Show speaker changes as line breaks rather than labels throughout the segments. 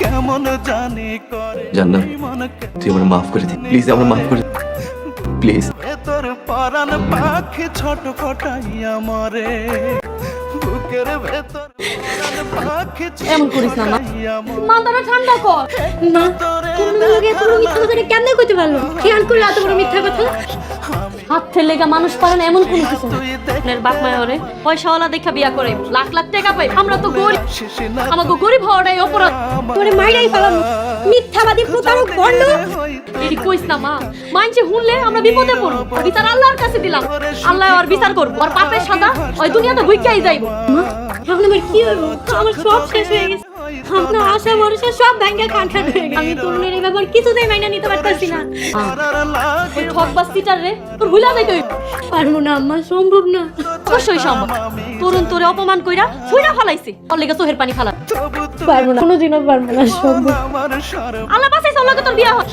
কেমন জানি করে
জান্নাত তুই আমার মাফ করে দে প্লিজ আমার মাফ করে প্লিজ
ভেতর পরান পাখি ছোট ফটাই আমারে। বুকের ভেতর পরাণ পাখি
এমন করিস না। মাথাটা ঠান্ডা কর।
মা তোমার লোকে এত মিথ্যা কথা কেমনে কইতে পারল? খেয়াল করে এত বড় মিথ্যা কথা।
হাত ঠেলে মানুষ পারে না এমন কোনো কিছু আপনার বাপ মায় ওরে পয়সাওয়ালা দেখা বিয়া করে লাখ লাখ টাকা পাই আমরা তো গরিব। আমাকে গরিব হওয়াটাই অপরাধ।
তোরে মাইরাই ফেলাম মিথ্যাবাদী প্রতারক বন্ড
এটি কইস না মা। মানছে শুনলে আমরা বিপদে পড়ব। বিচার আল্লাহর কাছে দিলাম। আল্লাহ আর বিচার করব। আর পাপের সাদা ওই দুনিয়াতে ভুইকাই যাইব।
মা এখন আমার কি হইব? আমার সব শেষ হয়ে গেছে। আপনার আশা ভরসা সব ব্যাংকে খান খান হয়ে গেছে। আমি তরুণের এই ব্যাপার কিছুতেই মাইনা নিতে পারতাছি না।
লাগে
ঠকবাস সিটার রে তোর ভুলা যাইতে হইব।
পারব না আম্মা সম্ভব না।
অবশ্যই সম্ভব। তরুণ তোরে অপমান কইরা ফুইরা ফালাইছে। তোর লেগে চোহের পানি ফালা
পারব না। কোনোদিনও পারব না সম্ভব।
আল্লাহ লগে তোর বিয়া হয়।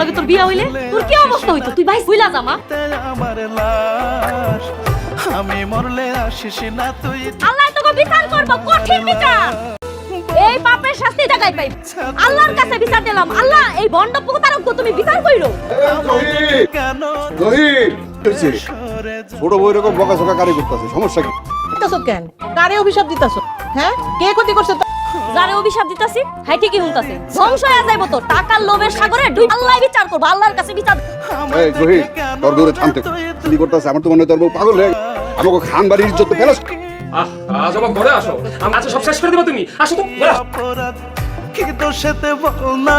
লগে তোর বিয়া হইলে তোর কি অবস্থা হইতো? তুই ভাই ভুলা যা মা।
তে আমার লাশ আমি মরলে আসিস না তুই।
আল্লাহ তোকে বিচার করব কঠিন বিচার। এই পাপের শাস্তি দেখাই পাই আল্লাহর কাছে বিচার দিলাম। আল্লাহ এই বন্ড তুমি বিচার কইরো?
ছোট বই রকম বকা সকা কারি করতেছে সমস্যা কি?
দিতাছো কেন? কারে অভিশাপ দিতাছো? হ্যাঁ? কে ক্ষতি করছে
যারে অভিশাপ দিতাছি হাই ঠিকই হুনতাছে ধ্বংস হয়ে যাইব তো টাকার লোভের সাগরে ডুব আল্লাহ বিচার করব আল্লাহর কাছে বিচার
এই রহিম তোর দূরে থামতে কি করতেছে? আমার তো মনে হয় তোর বউ পাগল হয়ে আমাকে খান বাড়ির ইজ্জত ফেলাস।
আহ আজ আমার ঘরে আসো। আমি সব শেষ করে দেবো তুমি। আসো তো ঘরে আসো।
অপরাধ কি দোষেতে বল না।